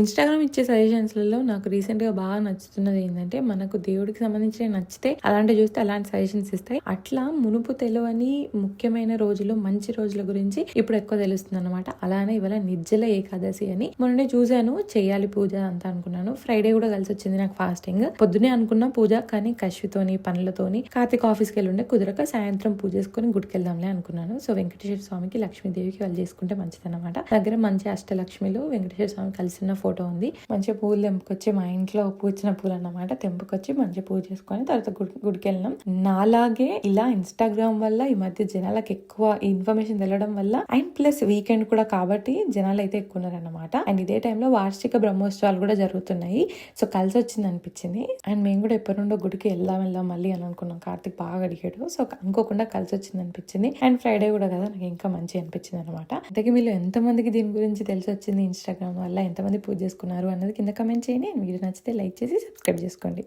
Instagram ఇచ్చే సజెషన్స్లలో నాకు రీసెంట్గా బాగా నచ్చుతున్నది ఏంటంటే మనకు దేవుడికి సంబంధించిన నచ్చితే అలాంటి చూస్తే అలాంటి సజెషన్స్ ఇస్తాయి. అట్లా మునుపు తెలియని ముఖ్యమైన రోజులు మంచి రోజుల గురించి ఇప్పుడు ఎక్కువ తెలుస్తుంది అనమాట అలానే ఇవాళ నిజ్జల ఏకాదశి అని మొన్ననే చూశాను చేయాలి పూజ అంతా అనుకున్నాను. ఫ్రైడే కూడా కలిసి వచ్చింది నాకు ఫాస్టింగ్ పొద్దునే అనుకున్న పూజ కానీ కష్వితోని పనులతోని కార్తీక్ ఆఫీస్కి వెళ్ళి ఉండే కుదరక సాయంత్రం పూజ చేసుకుని గుడికి వెళ్దాంలే అనుకున్నాను. సో వెంకటేశ్వర స్వామికి లక్ష్మీదేవికి వాళ్ళు చేసుకుంటే మంచిది అనమాట దగ్గర మంచి అష్టలక్ష్మిలు వెంకటేశ్వర స్వామి కలిసిన ఫోటో ఉంది. మంచిగా పూలు తెంపుకొచ్చి మా ఇంట్లో పూచిన పూలు అన్నమాట తెంపుకొచ్చి మంచిగా పూజ చేసుకొని తర్వాత గుడి గుడికి వెళ్ళినాం నాలాగే ఇలా ఇన్స్టాగ్రామ్ వల్ల ఈ మధ్య జనాలకు ఎక్కువ ఇన్ఫర్మేషన్ తెలడం వల్ల అండ్ ప్లస్ వీకెండ్ కూడా కాబట్టి జనాలు అయితే ఎక్కువ ఉన్నారన్నమాట అండ్ ఇదే టైంలో వార్షిక బ్రహ్మోత్సవాలు కూడా జరుగుతున్నాయి. సో కలిసి వచ్చింది అనిపించింది. అండ్ మేము కూడా ఎప్పటి నుండో గుడికి వెళ్దాం వెళ్దాం మళ్ళీ అని అనుకున్నాం. కార్తిక్ బాగా అడిగాడు. సో అనుకోకుండా కలిసి వచ్చింది అనిపించింది. అండ్ ఫ్రైడే కూడా కదా నాకు ఇంకా మంచి అనిపించింది అనమాట అంతకీ మీరు ఎంతమందికి దీని గురించి తెలిసి వచ్చింది ఇన్స్టాగ్రామ్ వల్ల? ఎంతమంది పూజ చేసుకున్నారు అన్నది కింద కమెంట్ చేయండి. అండ్ వీడియో నచ్చితే లైక్ చేసి సబ్స్క్రైబ్ చేసుకోండి.